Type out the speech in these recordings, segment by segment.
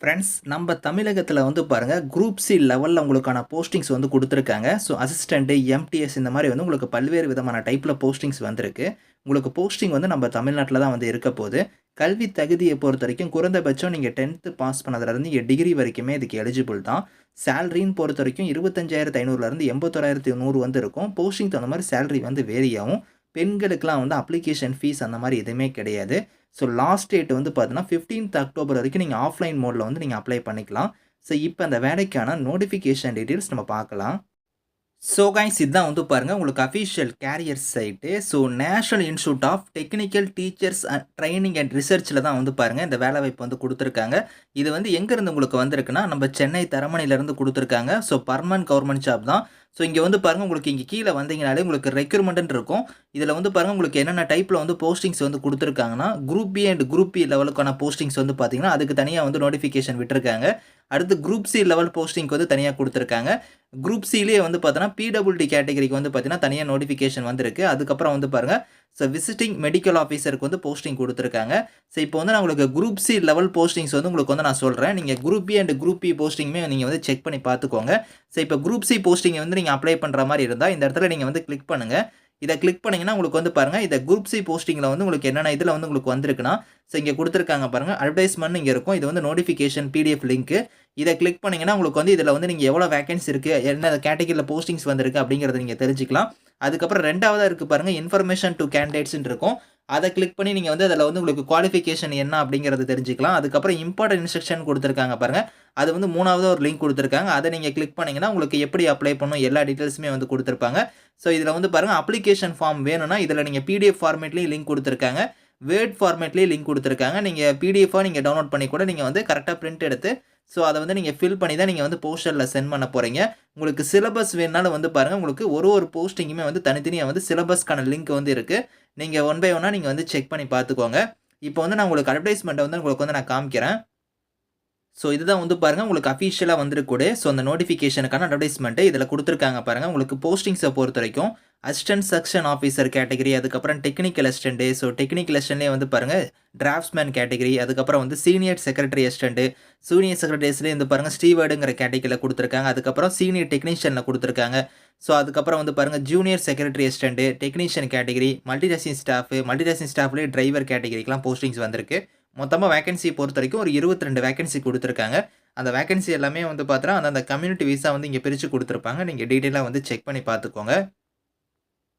Friends நம்ம தமிழகத்தில் வந்து பாருங்கள் குரூப் சி லெவலில் உங்களுக்கான போஸ்டிங்ஸ் வந்து கொடுத்துருக்காங்க. ஸோ அசிஸ்டண்ட்டு எம்டிஎஸ் இந்த மாதிரி வந்து உங்களுக்கு பல்வேறு விதமான டைப்பில் போஸ்டிங்ஸ் வந்திருக்கு. உங்களுக்கு போஸ்டிங் வந்து நம்ம தமிழ்நாட்டில் தான் வந்து இருக்க போகுது. கல்வி தகுதியை பொறுத்த வரைக்கும் குறைந்தபட்சம் நீங்கள் டென்த்து பாஸ் பண்ணதுலேருந்து இங்கே டிகிரி வரைக்குமே இதுக்கு எலிஜிபிள் தான். சேலரின்னு பொறுத்த வரைக்கும் இருபத்தஞ்சாயிரத்து ஐநூறுலேருந்து எண்பத்தோராயிரத்தி நூறு வந்து இருக்கும். போஸ்டிங் தகுந்த மாதிரி சேலரி வந்து வேரி ஆகும். பெண்களுக்கெலாம் வந்து அப்ளிகேஷன் ஃபீஸ் அந்த மாதிரி எதுவுமே கிடையாது. ஸோ லாஸ்ட் டேட் வந்து பார்த்தீங்கன்னா ஃபிஃப்டீன்த் அக்டோபர் வரைக்கும் நீங்கள் ஆஃப்லைன் மோடில் வந்து நீங்கள் அப்ளை பண்ணிக்கலாம். ஸோ இப்போ அந்த வேலைக்கான நோட்டிஃபிகேஷன் டீட்டெயில்ஸ் நம்ம பார்க்கலாம். ஸோ கைஸ் இதுதான் வந்து பாருங்கள் உங்களுக்கு official career site so National Institute of Technical Teachers and Training and ரிசர்ச்சில் தான் வந்து பாருங்கள் இந்த வேலை வாய்ப்பு வந்து கொடுத்துருக்காங்க. இது வந்து எங்கேருந்து உங்களுக்கு வந்திருக்குன்னா நம்ம சென்னை தரமணிலேருந்து கொடுத்துருக்காங்க. ஸோ பர்மனன்ட் கவர்மெண்ட் ஜாப் தான். ஸோ இங்கே வந்து பாருங்கள் உங்களுக்கு இங்கே கீழே வந்தீங்கனாலே உங்களுக்கு ரெக்யூர்மெண்ட் இருக்கும். இதில் வந்து பாருங்கள் உங்களுக்கு என்னென்ன டைப்பில் வந்து போஸ்டிங்ஸ் வந்து கொடுத்துருக்காங்கன்னா group B and group B e லெவலுக்கான போஸ்டிங்ஸ் வந்து பார்த்திங்கன்னா அதுக்கு தனியாக வந்து நோட்டிஃபிகேஷன் விட்டுருக்காங்க. அடுத்து குரூப் சி லெவல் போஸ்டிங்க்கு வந்து தனியாக கொடுத்துருக்காங்க. குரூப் சிலேயே வந்து பார்த்தோன்னா பிடபிள்டி கேட்டகரிக்கு வந்து பார்த்தீங்கன்னா தனியாக நோட்டிஃபிகேஷன் வந்திருக்கு. அதுக்கப்புறம் வந்து பாருங்கள் ஸோ விசிட்டிங் மெடிக்கல் ஆஃபீஸருக்கு வந்து போஸ்டிங் கொடுத்துருக்காங்க. ஸோ இப்போ வந்து நான் உங்களுக்கு குரூப் சி லெவல் போஸ்டிங்ஸ் வந்து உங்களுக்கு வந்து நான் சொல்கிறேன் நீங்கள் group B and group B போஸ்டிங்குமே நீங்கள் வந்து செக் பண்ணி பார்த்துக்கோங்க. ஸோ இப்போ குரூப் சி போஸ்டிங்கை வந்து நீங்கள் அப்ளை பண்ணுற மாதிரி இருந்தால் இந்த இடத்துல நீங்கள் வந்து கிளிக் பண்ணுங்கள் இதை கிளிக் பண்ணிங்கன்னா உங்களுக்கு வந்து பாருங்கள் இதை குரூப் சி போஸ்டிங்கில் வந்து உங்களுக்கு என்னென்ன இதில் வந்து உங்களுக்கு வந்திருக்குன்னா ஸோ இங்கே கொடுத்துருக்காங்க பாருங்கள் அட்வர்டைஸ்மெண்ட் இங்கே இருக்கும். இது வந்து நோட்டிஃபிகேஷன் பிடிஎஃப் லிங்க்கு இதை கிளிக் பண்ணிங்கன்னா உங்களுக்கு வந்து இதில் வந்து நீங்கள் எவ்வளோ வேகன்சி இருக்குது என்ன கேட்டகரியில் போஸ்டிங்ஸ் வந்திருக்கு அப்படிங்கிறத நீங்கள் தெரிஞ்சுக்கலாம். அதுக்கப்புறம் ரெண்டாவதாக இருக்குது பாருங்கள் இன்ஃபர்மேஷன் டு கேண்டிடேட்ஸ்ன்னு இருக்கும். அதை கிளிக் பண்ணி நீங்கள் வந்து அதில் வந்து உங்களுக்கு குவாலிஃபிகேஷன் என்ன அப்படிங்கிறது தெரிஞ்சுக்கலாம். அதுக்கப்புறம் இம்பார்ட்டன்ட் இன்ஸ்ட்ரக்ஷன் கொடுத்துருக்காங்க பாருங்கள் அது வந்து மூணாவது ஒரு லிங்க் கொடுத்துருக்காங்க. அதை நீங்கள் கிளிக் பண்ணிங்கன்னா உங்களுக்கு எப்படி அப்ளை பண்ணணும் எல்லா டீட்டெயில்ஸுமே வந்து கொடுத்துருப்பாங்க. ஸோ இதில் வந்து பாருங்கள் அப்ளிகேஷன் ஃபார்ம் வேணும்னா இதில் நீங்கள் பிடிஎஃப் ஃபார்மேட்லேயும் லிங்க் கொடுத்துருக்காங்க. வேர்ட் ஃபார்மேட்லேயே லிங்க் கொடுத்துருக்காங்க. நீங்கள் பிடிஎஃபாக நீங்கள் டவுன்லோட் பண்ணி கூட நீங்கள் வந்து கரெக்டாக பிரிண்ட் எடுத்து ஸோ அதை வந்து நீங்கள் ஃபில் பண்ணி தான் நீங்கள் வந்து போஸ்டரில் சென்ட் பண்ண போகிறீங்க உங்களுக்கு சிலபஸ் வேணாலும் வந்து பாருங்கள் உங்களுக்கு ஒரு ஒரு போஸ்டிங்குமே வந்து தனித்தனியாக வந்து சிலபஸ்க்கான லிங்க் வந்து இருக்குது நீங்கள் ஒன் பை ஒன்னாக நீங்கள் வந்து செக் பண்ணி பார்த்துக்கோங்க. இப்போ வந்து நான் உங்களுக்கு அட்வர்டைஸ்மெண்ட்டை வந்து உங்களுக்கு வந்து நான் காமிக்கிறேன். ஸோ இதுதான் வந்து பாருங்கள் உங்களுக்கு அஃபிஷியலாக வந்துருக்கூட ஸோ அந்த நோட்டிஃபிகேஷனுக்கான அட்வர்டைஸ்மெண்ட்டு இதில் கொடுத்துருக்காங்க பாருங்கள் உங்களுக்கு போஸ்டிங்ஸை பொறுத்த வரைக்கும் அசிஸ்டன்ட் செக்ஷன் ஆஃபீஸர் கேட்டகரி அதுக்கப்புறம் டெக்னிக்கல் அசிஸ்டண்ட்டு ஸோ டெக்னிக்கல் அசிஸ்டன்ட்லேயே வந்து பாருங்கள் டிராஃப்ட்ஸ்மேன் கேட்டகரி அதுக்கப்புறம் வந்து சீனியர் செக்ரட்டரி அசிஸ்டண்ட்டு சீனியர் செக்ரட்டரிஸ்லேயே வந்து பாருங்கள் ஸ்டீவர்டுங்கிற கேட்டகரியில் கொடுத்துருக்காங்க. அதுக்கப்புறம் சீனியர் டெக்னீஷியனில் கொடுத்துருக்காங்க. ஸோ அதுக்கப்புறம் வந்து பாருங்கள் junior secretary assistant technician category multitasking staff multitasking ஸ்டாஃப்லேயே driver கேட்டகரிக்கெலாம் போஸ்டிங்ஸ் வந்திருக்கு. மொத்தமாக வேகன்சி பொறுத்த வரைக்கும் ஒரு இருபத்தி ரெண்டு வேகன்சி கொடுத்துருக்காங்க. அந்த வேகன்சி எல்லாமே வந்து பார்த்தோன்னா அந்த அந்த கம்யூனிட்டி விசா வந்து இங்கே பிரித்து கொடுத்துருப்பாங்க. நீங்கள் டீட்டெயிலாக வந்து செக் பண்ணி பார்த்துக்கோங்க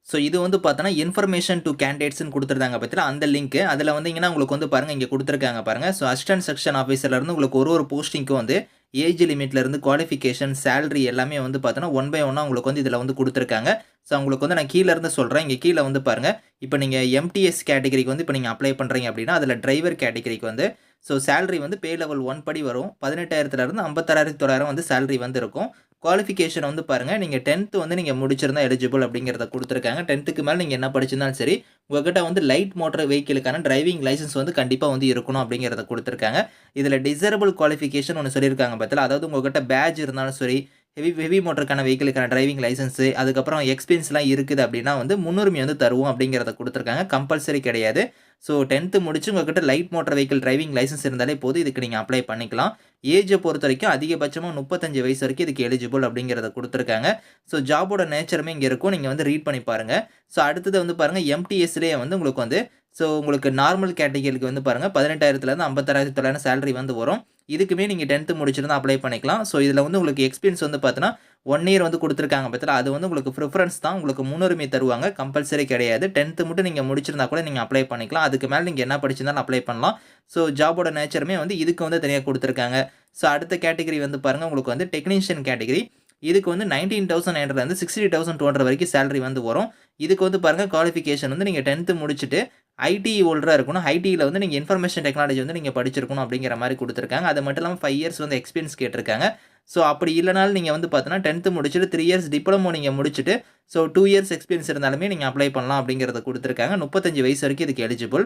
ஸோ இது வந்து பார்த்தோன்னா இன்ஃபர்மேஷன் டு கேண்டிடேட்ஸ்னு கொடுத்துருந்தாங்க பார்த்தீங்கன்னா அந்த லிங்க் அதில் வந்தீங்கன்னா உங்களுக்கு வந்து பாருங்கள் இங்கே கொடுத்துருக்காங்க பாருங்கள் ஸோ அசிஸ்டன்ட் செக்ஷன் ஆஃபீஸர்லேருந்து உங்களுக்கு ஒரு ஒரு போஸ்டிங்க்கும் வந்து ஏஜ் லிமிட்லேருந்து குவாலிஃபிகேஷன் சேலரி எல்லாமே வந்து பார்த்தோன்னா ஒன் பை ஒன்னாக உங்களுக்கு வந்து இதில் வந்து கொடுத்துருக்காங்க. ஸோ உங்களுக்கு வந்து நான் கீழே இருந்து சொல்கிறேன் இங்கே கீழே வந்து பாருங்கள் இப்போ நீங்கள் எம்டிஎஸ் கேட்டகரிக்கு வந்து இப்போ நீங்கள் அப்ளை பண்ணுறீங்க அப்படின்னா அதில் டிரைவர் கேட்டகரிக்கு வந்து ஸோ சேலரி வந்து பே லெவல் ஒன் படி வரும். பதினெட்டாயிரத்துலேருந்து ஐம்பத்தாயிரத்தி தொள்ளாயிரம் வந்து சேலரி வந்து இருக்கும். குவாலிஃபிகேஷன் வந்து பாருங்கள் நீங்கள் டென்த்து வந்து நீங்கள் முடிச்சிருந்தா எலிஜிபிள் அப்படிங்கிறத கொடுத்துருக்காங்க. டென்த்துக்கு மேலே நீங்கள் என்ன படிச்சிருந்தாலும் சரி உங்ககிட்ட வந்து லைட் மோட்டர் வெஹிக்கிளுக்கான டிரைவிங் லைசன்ஸ் வந்து கண்டிப்பாக வந்து இருக்கணும் அப்படிங்கிறத கொடுத்துருக்காங்க. இதில் டிசரபிள் குவாலிஃபிகேஷன் ஒன்று சொல்லியிருக்காங்க பார்த்தல அதாவது உங்ககிட்ட பேட்ச் இருந்தாலும் சரி ஹெவி ஹெவி மோட்டருக்கான வெஹிக்கிளுக்கான டிரைவிங் லைசன்ஸு அதுக்கப்புறம் எக்ஸ்பீரியன்ஸ்லாம் இருக்குது அப்படின்னா வந்து முன்னுரிமை வந்து தருவோம் அப்படிங்கிறத கொடுத்துருக்காங்க. கம்பல்சரி கிடையாது. ஸோ டென்த்து முடிச்சு உங்கள்கிட்ட light motor vehicle driving licence இருந்தாலே போதும். இதுக்கு நீங்கள் அப்ளை பண்ணிக்கலாம். ஏஜை பொறுத்த வரைக்கும் அதிகபட்சமாக முப்பத்தஞ்சு வயசு வரைக்கும் இதுக்கு எலிஜிபிள் அப்படிங்கிறத கொடுத்துருக்காங்க. ஸோ ஜாபோட நேச்சருமே இங்கே இருக்கும். நீங்கள் வந்து ரீட் பண்ணி பாருங்கள் ஸோ அடுத்தது வந்து பாருங்கள் எம்டிஎஸ்லேயே வந்து உங்களுக்கு வந்து ஸோ உங்களுக்கு நார்மல் கேட்டகரிக்கு வந்து பாருங்கள் பதினெட்டாயிரத்துலேருந்து ஐம்பத்தாயிரத்தி தொள்ளாயிரம் சேலரி வந்து வரும். இதுக்குமே நீங்கள் டென்த்து முடிச்சிருந்தால் அப்ளை பண்ணிக்கலாம். ஸோ இதில் வந்து உங்களுக்கு எக்ஸ்பீரியன்ஸ் வந்து பார்த்தீங்கன்னா ஒன் இயர் வந்து கொடுத்துருக்காங்க பார்த்தீங்களா அது வந்து உங்களுக்கு ப்ரிஃபரன்ஸ் தான். உங்களுக்கு முன்னுரிமை தருவாங்க. கம்பல்சரி கிடையாது. டென்த்து மட்டும் நீங்கள் முடிச்சிருந்தா கூட நீங்கள் அப்ளை பண்ணிக்கலாம். அதுக்கு மேலே நீங்கள் என்ன படிச்சிருந்தாலும் அப்ளை பண்ணலாம். ஸோ ஜாபோட நேச்சருமே வந்து இதுக்கு வந்து தனியாக கொடுத்துருக்காங்க. ஸோ அடுத்த கேட்டகரி வந்து பாருங்கள் உங்களுக்கு வந்து டெக்னீஷியன் கேட்டகரி இதுக்கு வந்து நைன்டீன் தௌசண்ட் ஹண்ட்ரட்லேருந்து சிக்ஸ்டி தௌசண்ட் டூ ஹண்ட்ரட் வரைக்கும் சேலரி வந்து வரும். இதுக்கு வந்து பாருங்கள் குவாலிஃபிகேஷன் வந்து நீங்கள் டென்த்து முடிச்சுட்டு ஐடி ஹோல்டராக இருக்கணும். ஐடியில் வந்து நீங்கள் இன்ஃபர்மேஷன் டெக்னாலஜி வந்து நீங்கள் படிச்சிருக்கணும் அப்படிங்கிற மாதிரி கொடுத்துருக்காங்க. அது மட்டும் இல்லாமல் ஃபைவ் இயர்ஸ் வந்து எக்ஸ்பீரியன்ஸ் கேட்டிருக்காங்க. ஸோ அப்படி இல்லைனாலும் நீங்கள் வந்து பார்த்தீங்கன்னா டென்த்து முடிச்சுட்டு த்ரீ இயர்ஸ் டிப்ளமோ நீங்கள் முடிச்சுட்டு ஸோ டூ இயர்ஸ் எக்ஸ்பீரியன்ஸ் இருந்தாலுமே நீங்கள் அப்ளை பண்ணலாம் அப்படிங்கிறத கொடுத்துருக்காங்க. முப்பத்தஞ்சு வயசு வரைக்கும் இதுக்கு எலிஜிபிள்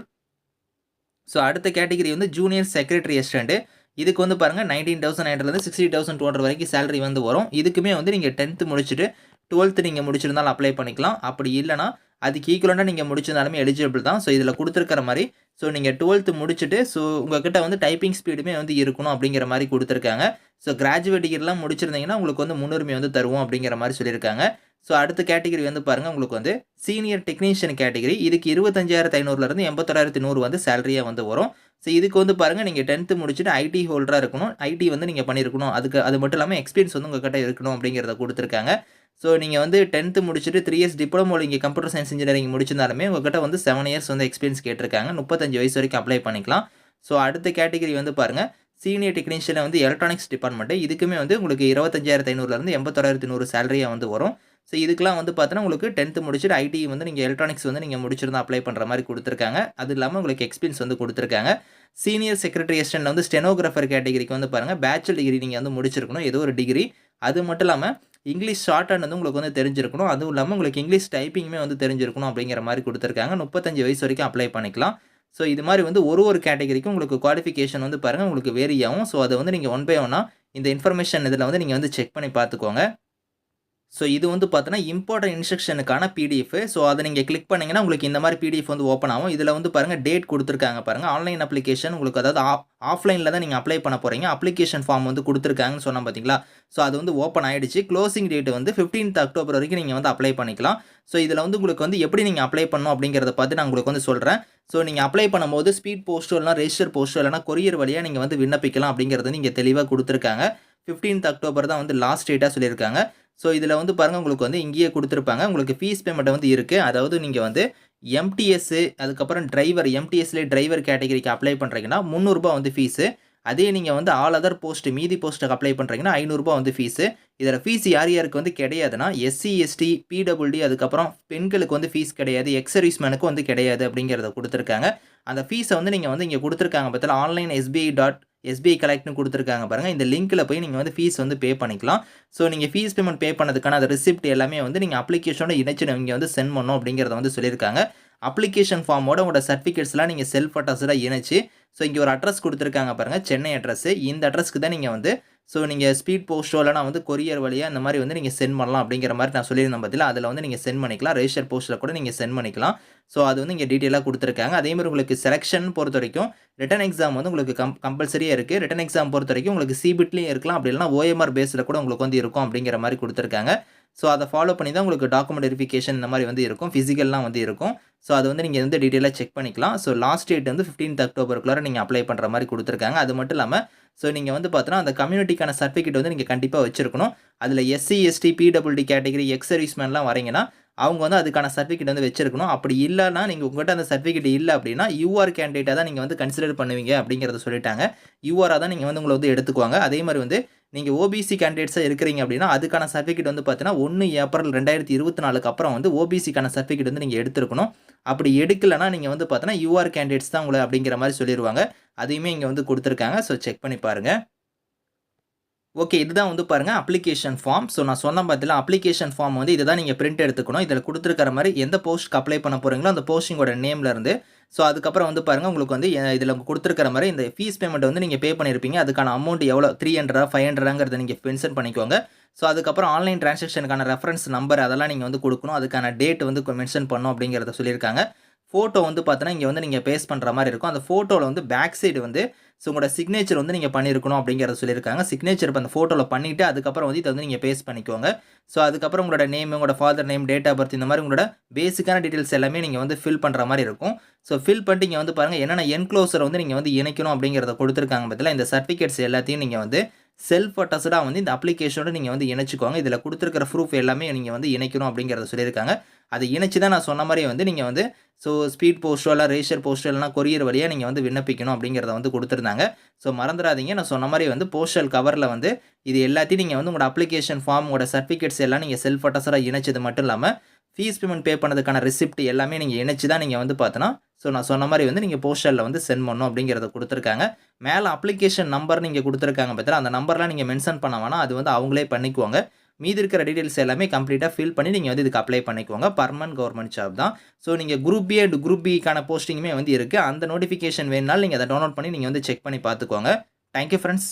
ஸோ அடுத்த கேட்டகரி வந்து ஜூனியர் செக்ரட்டரி அசிஸ்டண்ட்டு இதுக்கு வந்து பாருங்கள் நைன்டீன் தௌசண்ட் ஹண்ட்ரட்லேருந்து சிக்ஸ்டி தௌசண்ட் டூ ஹண்ட்ரட் வரைக்கும் சேலரி வந்து வரும். இதுக்குமே வந்து நீங்கள் டென்த்து முடிச்சுட்டு டுவெல்த்து நீங்கள் முடிச்சிருந்தாலும் அப்ளை பண்ணிக்கலாம். அப்படி இல்லைனா அதுக்கு ஈக்குவலாக நீங்கள் முடிச்சிருந்தாலுமே எலிஜிபிள் தான். ஸோ இதில் கொடுத்துருக்கிற மாதிரி ஸோ நீங்கள் டுவெல்த்து முடிச்சுட்டு ஸோ உங்ககிட்ட வந்து டைப்பிங் ஸ்பீடுமே வந்து இருக்கணும் அப்படிங்கிற மாதிரி கொடுத்துருக்காங்க. ஸோ கிராஜுவேட் டிகிரிலாம் முடிச்சிருந்தீங்கன்னா உங்களுக்கு வந்து முன்னுரிமை வந்து தருவோம் அப்படிங்கிற மாதிரி சொல்லியிருக்காங்க. ஸோ அடுத்த கேட்டகரி வந்து பாருங்கள் உங்களுக்கு வந்து சீனியர் டெக்னீஷியன் கேட்டகரி இதுக்கு இருபத்தஞ்சாயிரத்து ஐநூறுலேருந்து எண்பத்தொராயிரத்து நூறு வந்து சேலரியாக வந்து வரும். ஸோ இதுக்கு வந்து பாருங்கள் நீங்கள் டென்த்து முடிச்சுட்டு ஐடி ஹோல்டராக இருக்கணும். ஐடி வந்து நீங்கள் பண்ணியிருக்கணும் அதுக்கு அது மட்டும் இல்லாமல் எக்ஸ்பீரியன்ஸ் வந்து உங்கள்கிட்ட இருக்கணும் அப்படிங்கிறத கொடுத்துருக்காங்க. ஸோ நீங்கள் வந்து டென்த்து முடிச்சுட்டு த்ரீ இயர்ஸ் டிப்ளமோ இங்கே கம்ப்யூட்டர் சயின்ஸ் இன்ஜினியரிங் முடிச்சிருந்தாலுமே உங்கள்கிட்ட வந்து செவன் இயர்ஸ் வந்து எக்ஸ்பீரியன்ஸ் கேட்டிருக்காங்க. முப்பத்தஞ்சு வயசு வரைக்கும் அப்ளை பண்ணிக்கலாம். ஸோ அடுத்த கேட்டகரி வந்து பாருங்கள் சீனியர் டெக்னீஷியனில் வந்து எலக்ட்ரானிக்ஸ் டிபார்ட்மெண்ட்டு இதுக்குமே வந்து உங்களுக்கு இருபத்தஞ்சாயிரத்து ஐநூறுலேருந்து எண்பத்தொராயிரத்து நூறு சேலரியாக வந்து வரும். ஸோ இதுக்கெலாம் வந்து பார்த்தீங்கன்னா உங்களுக்கு டென்த்து முடிச்சுட்டு ஐடி வந்து நீங்கள் எலக்ட்ரானிக்ஸ் வந்து நீங்கள் முடிச்சிருந்தா அப்ளை பண்ணுற மாதிரி கொடுத்துருக்காங்க. அது இல்லாமல் உங்களுக்கு எக்ஸ்பீரியன்ஸ் வந்து கொடுத்துருக்காங்க. சீனியர் செக்ரட்டரி அசிஸ்டன்ட் வந்து ஸ்டெனோகிராஃபர் கேட்டகரிக்கு வந்து பாருங்கள் பேச்சுலர் டிகிரி நீங்கள் வந்து முடிச்சிருக்கணும் ஏதோ ஒரு டிகிரி அது மட்டும் இல்லாமல் இங்கிலீஷ் ஷார்ட் ஹேண்ட் வந்து உங்களுக்கு வந்து தெரிஞ்சிருக்கணும். அதுவும் இல்லாமல் உங்களுக்கு இங்கிலீஷ் டைப்பிங்குமே வந்து தெரிஞ்சிருக்கணும் அப்படிங்கிற மாதிரி கொடுத்துருக்காங்க. முப்பத்தஞ்சு வயசு வரைக்கும் அப்ளை பண்ணிக்கலாம். ஸோ இது மாதிரி வந்து ஒரு ஒரு கேட்டகரிக்கும் உங்களுக்கு குவாலிஃபிகேஷன் வந்து பாருங்கள் உங்களுக்கு வேரி ஆகும். ஸோ அதை வந்து நீங்கள் ஒன் பை ஒன்னாக இந்த இன்ஃபர்மேஷன் இதில் வந்து நீங்கள் வந்து செக் பண்ணி பார்த்துக்கோங்க. ஸோ இது வந்து பார்த்தோன்னா இம்பார்ட்டன்ட் இன்ஸ்ட்ரக்ஷனுக்கான பிடிஎஃப் ஸோ அதை நீங்கள் கிளிக் பண்ணிங்கன்னா உங்களுக்கு இந்த மாதிரி பிடிஎஃப் வந்து ஓப்பன் ஆகும். இதில் வந்து பாருங்கள் டேட் கொடுத்துருக்காங்க பாருங்கள் ஆன்லைன் அப்ளிகேஷன் உங்களுக்கு அதாவது ஆஃப்லைனில் தான் நீங்கள் அப்ளை பண்ண போகிறீங்க அப்ளிகேஷன் ஃபார்ம் வந்து கொடுத்துருக்காங்கன்னு சொன்னால் பார்த்தீங்களா? ஸோ அது வந்து ஓப்பன் ஆகிடுச்சு க்ளோசிங் டேட் வந்து ஃபிஃப்டீன்த் அக்டோபர் வரைக்கும் நீங்கள் வந்து அப்ளை பண்ணிக்கலாம். ஸோ இதில் வந்து உங்களுக்கு வந்து எப்படி நீங்கள் அப்ளை பண்ணணும் அப்படிங்கிறத பார்த்து நான் உங்களுக்கு வந்து சொல்கிறேன் ஸோ நீங்கள் அப்ளை பண்ணும்போது ஸ்பீட் போஸ்ட்டோ இல்லைனா ரெஜிஸ்டர் போஸ்ட்டோ இல்லைனா கொரியர் வழியாக நீங்கள் வந்து விண்ணப்பிக்கலாம் அப்படிங்கிறது நீங்கள் தெளிவாக கொடுத்துருக்காங்க. ஃபிஃப்டீன்த் அக்டோபர் தான் வந்து லாஸ்ட் டேட்டாக சொல்லியிருக்காங்க. ஸோ இதில் வந்து பாருங்கள் உங்களுக்கு வந்து இங்கேயே கொடுத்துருப்பாங்க. உங்களுக்கு ஃபீஸ் பேமெண்ட் வந்து இருக்குது அதாவது நீங்கள் வந்து எம்டிஎஸ்ஸு அதுக்கப்புறம் டிரைவர் எம்டிஎஸ்லேயே டிரைவர் கேட்டகரிக்கு அப்ளை பண்ணுறீங்கன்னா முந்நூறுரூபா வந்து ஃபீஸு அதே நீங்கள் வந்து ஆல் அதர் போஸ்ட் மீதி போஸ்ட்டுக்கு அப்ளை பண்ணுறீங்கன்னா ஐநூறுரூபா வந்து ஃபீஸு இதில் ஃபீஸ் யார் யாருக்கு வந்து கிடையாதுன்னா எஸ்சி எஸ்டி பிடபிள்டி அதுக்கப்புறம் பெண்களுக்கு வந்து ஃபீஸ் கிடையாது. எக்ஸ் சர்வீஸ்மேனுக்கும் வந்து கிடையாது அப்படிங்கிறத கொடுத்துருக்காங்க. அந்த ஃபீஸை வந்து நீங்கள் வந்து இங்கே கொடுத்துருக்காங்க. பார்த்தா ஆன்லைன் எஸ்பிஐ டாட் எஸ்பிஐ கலெக்ட்னு கொடுத்துருக்காங்க பாருங்கள் இந்த லிங்க்கில் போய் நீங்கள் வந்து ஃபீஸ் வந்து பே பண்ணிக்கலாம். ஸோ நீங்கள் ஃபீஸ் பேமெண்ட் பே பண்ணதுக்கான அந்த ரிசிப்ட் எல்லாமே வந்து நீங்கள் அப்ளிகேஷனோட இணைச்சு நீங்கள் வந்து சென்ட் பண்ணணும் அப்படிங்கிறத வந்து சொல்லியிருக்காங்க. அப்ளிகேஷன் ஃபார்மோட உங்களோட சர்டிஃபிகேட்ஸ்லாம் நீங்கள் செல்ஃப் அட்ரஸாக இணைச்சு ஸோ இங்கே ஒரு அட்ரஸ் கொடுத்துருக்காங்க பாருங்கள் சென்னை அட்ரஸ்ஸு இந்த அட்ரஸ்க்கு தான் நீங்கள் வந்து ஸோ நீங்கள் ஸ்பீட் போஸ்ட்டோ இல்லைனா வந்து கொரியர் வழியாக இந்த மாதிரி வந்து நீங்கள் சென்ட் பண்ணலாம் அப்படிங்கிற மாதிரி நான் சொல்லியிருந்தேன் பதில் அதில் வந்து நீங்கள் சென்ட் பண்ணிக்கலாம். ரெஜிஸ்டர் போஸ்ட்டில் கூட நீங்கள் சென்ட் பண்ணிக்கலாம். ஸோ அது வந்து இங்கே டீட்டெயிலாக கொடுத்துருக்காங்க. அதேமாதிரி உங்களுக்கு செலெக்ஷன் பொறுத்த வரைக்கும் ரிட்டன் எக்ஸாம் வந்து உங்களுக்கு கம் கம்பல்சரியாக இருக்குது ரிட்டன் எக்ஸாம் பொறுத்த வரைக்கும் உங்களுக்கு சிபிட்லேயும் இருக்கலாம். அப்படி இல்லைனா ஓஎம்ஆர் பேஸில் கூட உங்களுக்கு வந்து இருக்கும் அப்படிங்கிற மாதிரி கொடுத்துருக்காங்க. ஸோ அதை ஃபாலோ பண்ணி தான் உங்களுக்கு டாக்குமெண்ட் வெரிஃபிகேஷன் இந்த மாதிரி வந்து இருக்கும். ஃபிசிக்கல்லாம் வந்து இருக்கும். ஸோ அது வந்து நீங்கள் வந்து டீட்டெயிலாக செக் பண்ணிக்கலாம். ஸோ லாஸ்ட் டேட் வந்து ஃபிஃப்டீன்த் அக்டோபருக்குள்ளார நீங்கள் அப்ளை பண்ணுற மாதிரி கொடுத்துருக்காங்க. அது மட்டும் இல்லாமல் ஸோ நீங்கள் வந்து பார்த்தோன்னா அந்த கம்யூனிட்டிக்கான சர்டிஃபிகேட் வந்து நீங்கள் கண்டிப்பாக வச்சிருக்கணும். அதில் SC ST PWD category ex சர்வீஸ்மேன்லாம் வரீங்கன்னா அவங்க வந்து அதுக்கான சர்டிஃபிகேட் வந்து வச்சிருக்கணும். அப்படி இல்லைனா நீங்கள் உங்கள்கிட்ட அந்த சர்டிஃபிகேட் இல்லை அப்படின்னா யூஆர் கேண்டிடேட்டாக தான் நீங்கள் வந்து கன்சிடர் பண்ணுவீங்க அப்படிங்கிறத சொல்லிட்டாங்க. யூஆராக தான் நீங்கள் வந்து உங்களை வந்து எடுத்துக்குவாங்க. அதே மாதிரி வந்து நீங்கள் ஓபிசி கேண்டிடேட்ஸாக இருக்கிறீங்க அப்படின்னா அதுக்கான சர்டிஃபிகேட் வந்து பார்த்தீங்கன்னா ஒன்று ஏப்ரல் ரெண்டாயிரத்தி இருபத்தி நாலுக்கு அப்புறம் வந்து ஓபிசிக்கான சர்டிஃபிகேட் வந்து நீங்கள் எடுத்துருக்கணும். அப்படி எடுக்கலைன்னா நீங்கள் வந்து பார்த்தீங்கன்னா யூஆர் கேண்டிடேட்ஸ் தான் உங்களை அப்படிங்கிற மாதிரி சொல்லிடுவாங்க அதையுமே இங்கே வந்து கொடுத்துருக்காங்க. ஸோ செக் பண்ணி பாருங்கள் ஓகே இதுதான் வந்து பாருங்கள் அப்ளிகேஷன் ஃபார்ம் ஸோ நான் சொன்ன பார்த்தீங்கன்னா அப்ளிகேஷன் ஃபார்ம் வந்து இதை தான் நீங்கள் பிரிண்ட் எடுத்துக்கணும். இதில் கொடுத்துருக்கிற மாதிரி எந்த போஸ்ட்க்கு அப்ளை பண்ண போகிறீங்களோ அந்த போஸ்டிங்கோட நேம்லேருந்து ஸோ அதுக்கப்புறம் வந்து பாருங்கள் உங்களுக்கு வந்து இதில் கொடுத்துருக்கிற மாதிரி இந்த ஃபீஸ் பேமெண்ட் வந்து நீங்கள் பே பண்ணியிருப்பீங்க அதுக்கான அமௌண்ட் எவ்வளோ? த்ரீ ஹண்ட்ரடா ஃபைவ் ஹண்ட்ரடாங்கிறத நீங்கள் மென்ஷன் பண்ணிக்கோங்க. ஸோ அதுக்கப்புறம் ஆன்லைன் டிரான்சாக்ஷனுக்கான ரெஃபரன்ஸ் நம்பர் அதெல்லாம் நீங்கள் வந்து கொடுக்கணும். அதுக்கான டேட் வந்து மென்ஷன் பண்ணணும் அப்படிங்கிறத சொல்லியிருக்காங்க. ஃபோட்டோ வந்து பார்த்தோன்னா இங்கே வந்து நீங்கள் பேஸ் பண்ணுற மாதிரி இருக்கும். அந்த ஃபோட்டோவில் வந்து பேக் சைடு வந்து ஸோ உங்களோட சிக்னேச்சர் வந்து நீங்கள் பண்ணியிருக்கணும் அப்படிங்கிறத சொல்லியிருக்காங்க. சிக்னேச்சர் இப்போ அந்த ஃபோட்டோவில் பண்ணிவிட்டு அதுக்கப்புறம் வந்து இதை வந்து நீங்கள் பேஸ் பண்ணிக்கோங்க. ஸோ அதுக்கப்புறம் உங்களோட நேம் உங்களோட father name date of birth இந்த மாதிரி உங்களோட பேசிக்கான டீட்டெயில்ஸ் எல்லாமே நீங்கள் வந்து ஃபில் பண்ணுற மாதிரி இருக்கும். ஸோ ஃபில் பண்ணிட்டு இங்கே வந்து பாருங்கள் என்னென்ன என்க்ளோசர் வந்து நீங்கள் வந்து இணைக்கணும் அப்படிங்கிறத கொடுத்துருக்காங்க பற்றில இந்த சர்டிஃபிகேட்ஸ் எல்லாத்தையும் நீங்கள் வந்து செல்ஃப் அட்டஸ்டாக வந்து இந்த அப்ளிகேஷனோட நீங்கள் வந்து இணைச்சிக்கோங்க. இதில் கொடுத்துருக்கிற ப்ரூஃப் எல்லாமே நீங்கள் வந்து இணைக்கணும் அப்படிங்கிறத சொல்லியிருக்காங்க. அதை இணைச்சி தான் நான் சொன்ன மாதிரி வந்து நீங்கள் வந்து ஸோ ஸ்பீட் போஸ்ட்டோ இல்லை ரேஷர் போஸ்ட்டோ இல்லைனா கொரியர் வழியாக நீங்கள் வந்து விண்ணப்பிக்கணும் அப்படிங்கிறத வந்து கொடுத்துருந்தாங்க. ஸோ மறந்துடாதீங்க. நான் சொன்ன மாதிரி வந்து போஸ்டல் கவரில் வந்து இது எல்லாத்தையும் நீங்கள் வந்து உங்களோட அப்ளிகேஷன் ஃபார்ம் உங்களோட சர்டிஃபிகேட்ஸ் எல்லாம் நீங்கள் செல்ஃப் அட்டஸராக இணைச்சது மட்டும் இல்லாமல் ஃபீஸ் பேமெண்ட் பே பண்ணதுக்கான ரிசிப்ட் எல்லாமே நீங்கள் இணைச்சி தான் நீங்கள் வந்து பார்த்தோன்னா ஸோ நான் சொன்ன மாதிரி வந்து நீங்கள் போஸ்டலில் வந்து சென்ட் பண்ணணும் அப்படிங்கிறத கொடுத்துருக்காங்க. மேலே அப்ளிகேஷன் நம்பர் நீங்கள் கொடுத்துருக்காங்க பார்த்தீங்கன்னா அந்த நம்பர்லாம் நீங்கள் மென்ஷன் பண்ண வேணாம். அது வந்து அவங்களே பண்ணிக்குவாங்க. மீதி இருக்கிற டீட்டெயில்ஸ் எல்லாமே கம்ப்ளீட்டாக ஃபில் பண்ணி நீங்கள் வந்து இதுக்கு அப்ளை பண்ணிக்கோங்க. பர்மனன்ட் கவர்மெண்ட் ஜாப் தான். ஸோ நீங்கள் குரூப் பி அண்ட் குரூப் பிக்கான போஸ்டிங்குமே வந்து இருக்குது அந்த நோட்டிஃபிகேஷன் வேணுனாலும் நீங்கள் அதை டவுன்லோட் பண்ணி நீங்கள் வந்து செக் பண்ணி பார்த்துக்கோங்க. Thank you friends